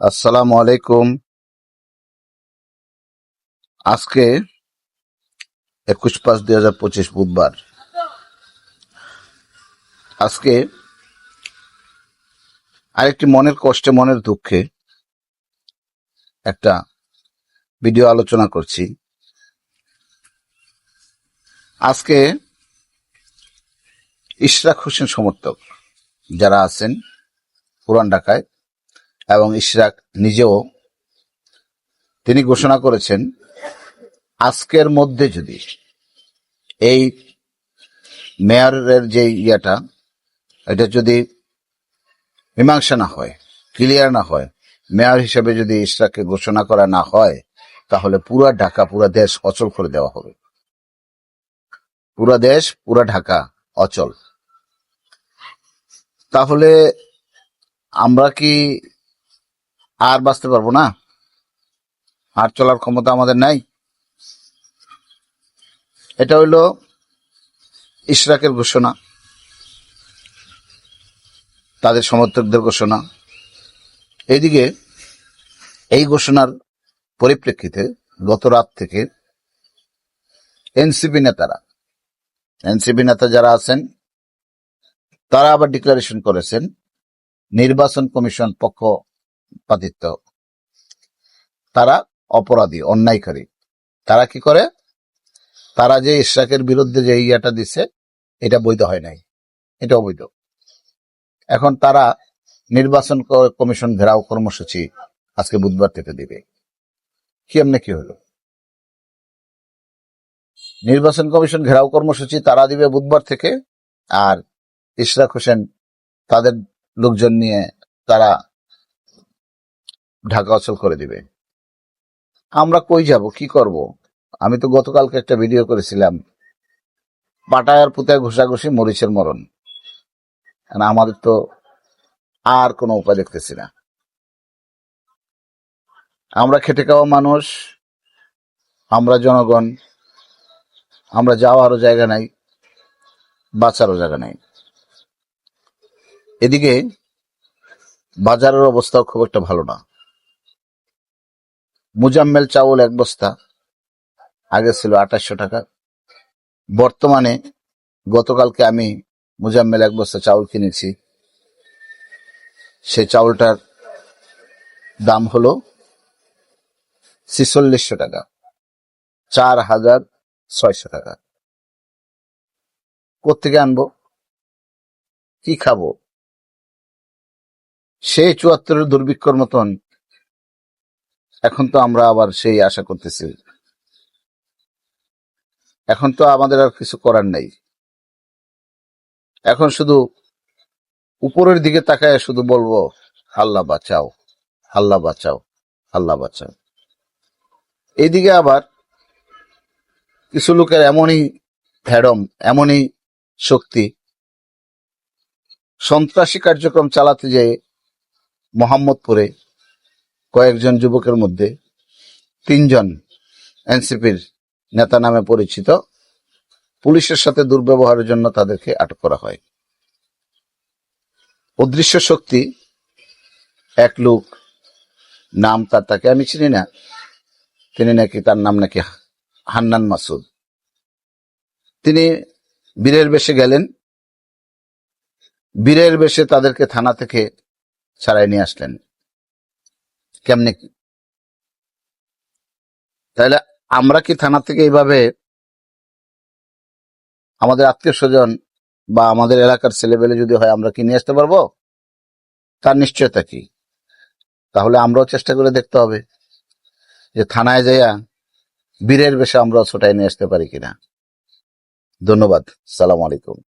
আসসালামু আলাইকুম। আজকে একুশ পাঁচ দুই হাজার পঁচিশ বুধবার। আজকে আরেকটি মনের কষ্টে, মনের দুঃখে একটা ভিডিও আলোচনা করছি। আজকে ইশরাক হোসেন সমর্থক যারা আছেন পুরান ঢাকায় এবং ইশরাক নিজেও তিনি ঘোষণা করেছেন, আজকের মধ্যে যদি এই মেয়রের যে ইয়েটা, এটা যদি মীমাংসা না হয়, ক্লিয়ার না হয়, মেয়র হিসেবে যদি ইশরাককে ঘোষণা করা না হয়, তাহলে পুরা ঢাকা, পুরা দেশ অচল করে দেওয়া হবে। পুরা দেশ, পুরা ঢাকা অচল। তাহলে আমরা কি আর বাঁচতে পারব না। আর চলার ক্ষমতা আমাদের নাই। এটা হইল ইশরাকের ঘোষণা। তাদের সমর্থকদের ঘোষণা। এইদিকে এই ঘোষণার পরিপ্রেক্ষিতে গত রাত থেকে এনসিপি নেতারা, এনসিপি নেতা যারা আছেন, তারা আবার ডিক্লারেশন করেছেন, নির্বাচন কমিশন পক্ষপাতিত্ব তারা অপরাধী, অন্যায়কারী। তারা কি করে? তারা যে ইশরাকের বিরুদ্ধে যে ইয়াটা দিছে, এটা বৈধ হয় নাই। এটা অবৈধ। এখন তারা নির্বাচন কমিশন ঘেরাও কর্মসূচি আজকে বুধবার থেকে দিবে। কি এমনি কি হলো? নির্বাচন কমিশন ঘেরাও কর্মসূচি তারা দিবে বুধবার থেকে, আর ইশরাক হোসেন তাদের লোকজন নিয়ে তারা ঢাকা অচল করে দিবে। আমরা কই যাব? কি করব? আমি তো গতকালকে একটা ভিডিও করেছিলাম। পাটায়ার পুতায় ঘষাঘষি মরিচের মরণ। এখন আমাদের তো আর কোনো উপায় দেখতেছি না। আমরা খেটে খাওয়া মানুষ, আমরা জনগণ, আমরা যাওয়ারও জায়গা নাই, বাঁচারও জায়গা নাই। এদিকে বাজারের অবস্থাও খুব একটা ভালো না। মুজাম্মেল চাউল এক বস্তা, আগে ছিল আঠাশশো টাকা। বর্তমানে গতকালকে আমি মুজাম্মেল এক বস্তা চাউল কিনেছি। সে চাউলটার দাম হলো ছিচল্লিশশো টাকা, চার হাজার ছয়শো টাকা। কোথেকে আনব? কি খাব? সেই চুয়াত্তরের দুর্ভিক্ষর মতন এখন তো আমরা আবার সেই আশা করতেছি। এখন তো আমাদের আর কিছু করার নাই। এখন শুধু উপরের দিকে তাকায় শুধু বলব, আল্লাহ বাঁচাও আল্লাহ বাঁচাও আল্লাহ বাঁচাও। এইদিকে আবার কিছু লোকের এমনই ভ্যাডম এমনই শক্তি। সন্ত্রাসী কার্যক্রম চালাতে যেয়ে মোহাম্মদপুরে কয়েকজন যুবকের মধ্যে তিনজন এনসিপির নেতা নামে পরিচিত। পুলিশের সাথে দুর্ব্যবহারের জন্য তাদেরকে আটক করা হয়। অদৃশ্য শক্তি, এক লোক নাম তার তাকে আমি চিনি না। তিনি নাকি তার নাম নাকি হান্নান মাসুদ। তিনি বীরের বেশে গেলেন। বীরের বেশে তাদেরকে থানা থেকে ছাড়াই নিয়ে আসলেন। কেমনে কি? তাহলে আমরা কি থানা থেকে এইভাবে আমাদের আত্মীয় স্বজন বা আমাদের এলাকার ছেলেবেলে যদি হয়, আমরা কি নিয়ে আসতে পারব? তার নিশ্চয়তা কি? তাহলে আমরাও চেষ্টা করে দেখতে হবে যে থানায় যাইয়া বীরের বেশে আমরাও ছোটাই নিয়ে আসতে পারি কিনা। ধন্যবাদ। সালাম আলাইকুম।